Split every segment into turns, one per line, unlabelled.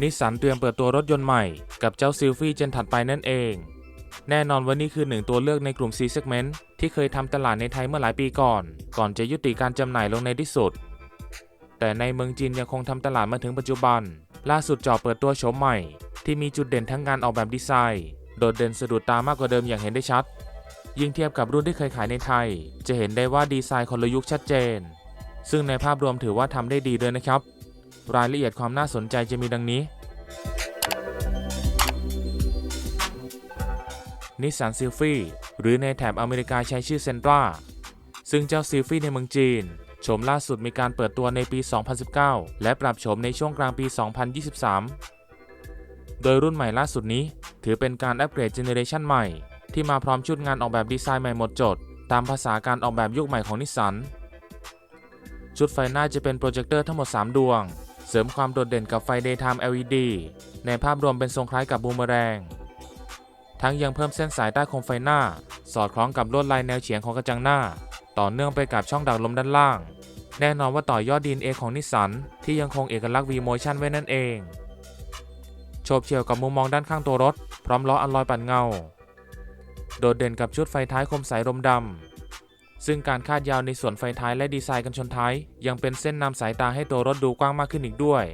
นิสสันเตรียมเปิดตัวรถยนต์ใหม่กับเจ้าซิลฟี่เจนถัดไปนั่นเอง แน่นอนว่านี่คือหนึ่งตัวเลือกในกลุ่ม C segment ที่เคยทำตลาดในไทยเมื่อหลายปีก่อน ก่อนจะยุติการจำหน่ายลงในที่สุด แต่ในเมืองจีนยังคงทำตลาดมาถึงปัจจุบัน ล่าสุดจอเปิดตัวโฉมใหม่ ที่มีจุดเด่นทั้งงานออกแบบดีไซน์ โดดเด่นสะดุดตามากกว่าเดิมอย่างเห็นได้ชัด ยิ่งเทียบกับรุ่นที่เคยขายในไทย จะเห็นได้ว่าดีไซน์คนละยุคชัดเจน ซึ่งในภาพรวมถือว่าทำได้ดีเลยนะครับ รายละเอียดความน่าสนใจจะมีดังนี้ นิสสันซิลฟี่หรือในแถบอเมริกาใช้ชื่อเซนตราซึ่งเจ้าซิลฟี่ในเมืองจีนโฉมล่าสุดมีการเปิดตัวในปี 2019 และปรับโฉมในช่วงกลางปี 2023 โดยรุ่นใหม่ล่าสุดนี้ ถือเป็นการอัปเกรดเจเนเรชันใหม่ ที่มาพร้อมชุดงานออกแบบดีไซน์ใหม่หมดจด ตามภาษาการออกแบบยุคใหม่ของนิสสัน ชุดไฟหน้าจะเป็นโปรเจคเตอร์ทั้งหมด 3 ดวง เสริมความโดดเด่นกับไฟ Daytime LED ในภาพรวมเป็นทรงคล้ายกับบูมเมอแรง ทั้งยังเพิ่มเส้นสายใต้โคมไฟหน้า สอดคล้องกับลวดลายแนวเฉียงของกระจังหน้า ต่อเนื่องไปกับช่องดักลมด้านล่าง แน่นอนว่าต่อยอด DNA ของนิสสันที่ยังคงเอกลักษณ์ V-Motion ไว้นั่นเองโฉบเฉี่ยวกับมุมมองด้านข้างตัวรถ พร้อมล้ออัลลอยปัดเงา โดดเด่นกับชุดไฟท้ายคมสายลมดำ ซึ่งการคาดยาวในส่วนไฟท้ายและดีไซน์กันชนท้าย ยังเป็นเส้นนำสายตาให้ตัวรถดูกว้างมากขึ้นอีกด้วย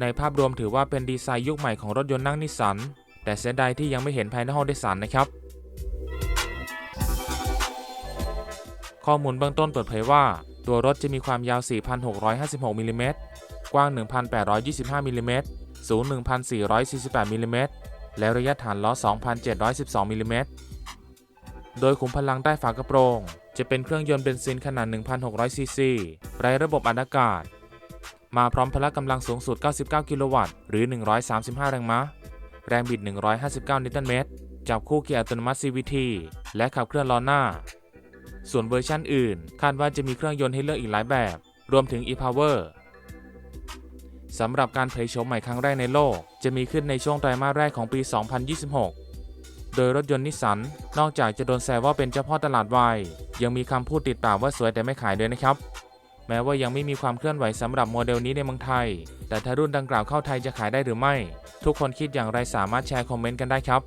ในภาพรวมถือว่าเป็นดีไซน์ยุคใหม่ของรถยนต์นั่งนิสสัน แต่เสียดายที่ยังไม่เห็นภายในห้องโดยสารนะครับ ข้อมูลเบื้องต้นเปิดเผยว่า ตัวรถจะมีความยาว 4,656มิลลิเมตรกว้าง 1,825มิลลิเมตรสูง 1,448มิลลิเมตรและระยะฐานล้อ 2,712มิลลิเมตรโดยขุมพลังใต้ฝากระโปรง จะเป็นเครื่องยนต์เบนซินขนาด 1,600 ซีซีไร้ระบบอัดอากาศ มาพร้อมพละกำลังสูงสุด 99 กิโลวัตต์ หรือ 135 แรงม้า แรงบิด 159 นิวตันเมตร จับคู่เกียร์อัตโนมัติ CVT และขับเคลื่อนล้อหน้า ส่วนเวอร์ชั่นอื่น คาดว่าจะมีเครื่องยนต์ให้เลือกอีกหลายแบบ รวมถึง e-power สำหรับการเผยโฉมใหม่ครั้งแรกในโลก จะมีขึ้นในช่วงไตรมาสแรกของปี 2026 โดยรถยนต์นิสสันนอกจากจะโดนแซวว่าเป็นเจ้าพ่อตลาดวายยังมีคำพูดติดปากว่าสวยแต่ไม่ขายด้วยนะครับ แม้ว่ายังไม่มีความเคลื่อนไหวสำหรับโมเดลนี้ในเมืองไทย แต่ถ้ารุ่นดังกล่าวเข้าไทยจะขายได้หรือไม่ ทุกคนคิดอย่างไรสามารถแชร์คอมเมนต์กันได้ครับ